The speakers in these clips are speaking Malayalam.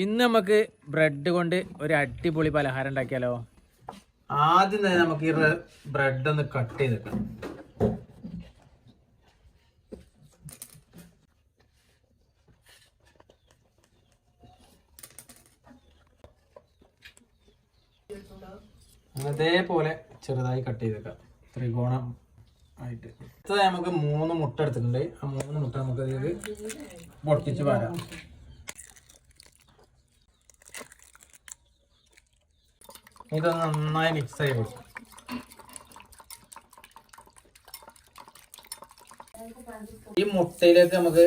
ഇന്ന് നമുക്ക് ബ്രെഡ് കൊണ്ട് ഒരു അടിപൊളി പലഹാരം ഉണ്ടാക്കിയാലോ? ആദ്യം തന്നെ നമുക്ക് ഈ ബ്രെഡ് ഒന്ന് കട്ട് ചെയ്തെടുക്കാം അതേപോലെ ചെറുതായി കട്ട് ചെയ്തേക്കാം ത്രികോണം ആയിട്ട്. നമുക്ക് മൂന്ന് മുട്ട എടുത്തിട്ടുണ്ട്. ആ മൂന്ന് മുട്ട നമുക്ക് ഇതിൽ പൊട്ടിച്ച് വരാം ഇതൊന്ന് നന്നായി മിക്സ് ആയി കൊടുക്കും. ഈ മുട്ടയിലേക്ക് നമുക്ക്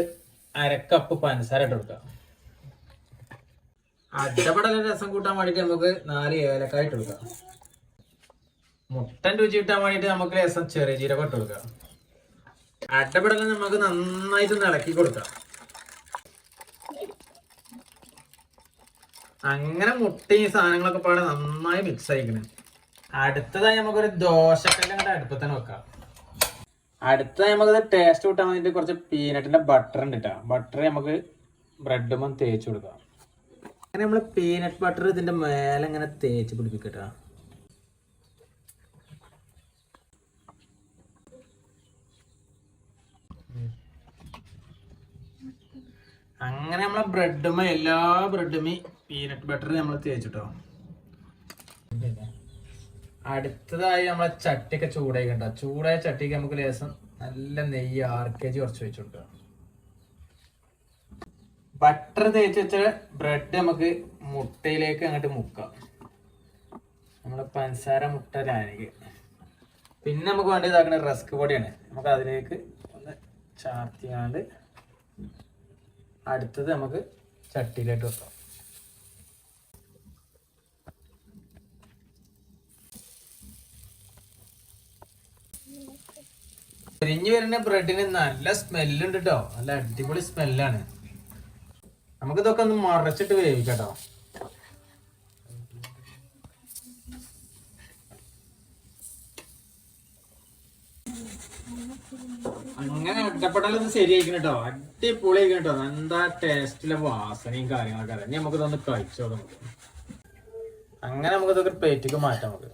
അരക്കപ്പ് പഞ്ചസാര ഇട്ട് കൊടുക്കാം. രസം കൂട്ടാൻ വേണ്ടിട്ട് നമുക്ക് നാല് ഏലക്കായ ഇട്ട് കൊടുക്കാം. മുട്ടൻ രുചി കിട്ടാൻ വേണ്ടിട്ട് നമുക്ക് രസം ചെറിയ ജീരകം ഇട്ട് കൊടുക്കാം. നമുക്ക് നന്നായിട്ട് ഇളക്കി കൊടുക്കാം. അങ്ങനെ മുട്ടയും സാധനങ്ങളൊക്കെ പാടെ നന്നായി മിക്സ് ആയിക്കണേ. അടുത്തതായി നമുക്കൊരു ദോശക്കല്ല് അങ്ങോട്ട് അടുപ്പത്തന്നെ വെക്കാം. അടുത്തതായി നമുക്കത് ടേസ്റ്റ് കൂട്ടാൻ വേണ്ടിയിട്ട് കുറച്ച് പീനട്ടിന്റെ ബട്ടർ ഉണ്ട് കേട്ടോ ബട്ടർ നമുക്ക് ബ്രെഡുമ്പം തേച്ച് കൊടുക്കാം. അങ്ങനെ നമ്മൾ പീനട്ട് ബട്ടർ ഇതിന്റെ മേലെ ഇങ്ങനെ തേച്ച് പിടിപ്പിക്കട്ടോ. അങ്ങനെ നമ്മളെ ബ്രെഡും എല്ലാ ബ്രെഡുമേ പീനട്ട് ബട്ടർ നമ്മൾ തേച്ചിട്ടോ. അടുത്തതായി നമ്മളെ ചട്ടിയൊക്കെ ചൂടായി കണ്ട? ചൂടായ ചട്ടിക്ക് നമുക്ക് ലേശം നല്ല നെയ്യ് ആറ് കെ ജി കുറച്ച് വെച്ച് ബട്ടർ തേച്ച് വെച്ച ബ്രെഡ് നമുക്ക് മുട്ടയിലേക്ക് അങ്ങോട്ട് മുക്കാം. നമ്മളെ പഞ്ചസാര മുട്ട ലാനിക്ക് പിന്നെ നമുക്ക് വേണ്ടി ഇതാക്കുന്ന റസ്ക് പൊടിയാണ്. നമുക്ക് അതിലേക്ക് ഒന്ന് ചാർത്തിയാണ്ട് അടുത്തത് നമുക്ക് ചട്ടിയിലോട്ട് വെക്കാം. പൊരിഞ്ഞ് വരുന്ന ബ്രെഡിന് നല്ല സ്മെല്ലുണ്ട് കേട്ടോ നല്ല അടിപൊളി സ്മെല്ലാണ്. നമുക്കിതൊക്കെ ഒന്ന് മറച്ചിട്ട് വേവിക്കട്ടോ. അങ്ങനെ ഒറ്റപ്പെട്ടാലും ശരിയായിരിക്കും കേട്ടോ. അടിപൊളി കേട്ടോ. എന്താ ടേസ്റ്റിലെ വാസനയും കാര്യങ്ങളൊക്കെ ഇനി നമുക്ക് ഇതൊന്ന് കഴിച്ചോ നമുക്ക് അങ്ങനെ നമുക്ക് ഇതൊക്കെ പ്ലേറ്റിക്ക് മാറ്റാം നമുക്ക്.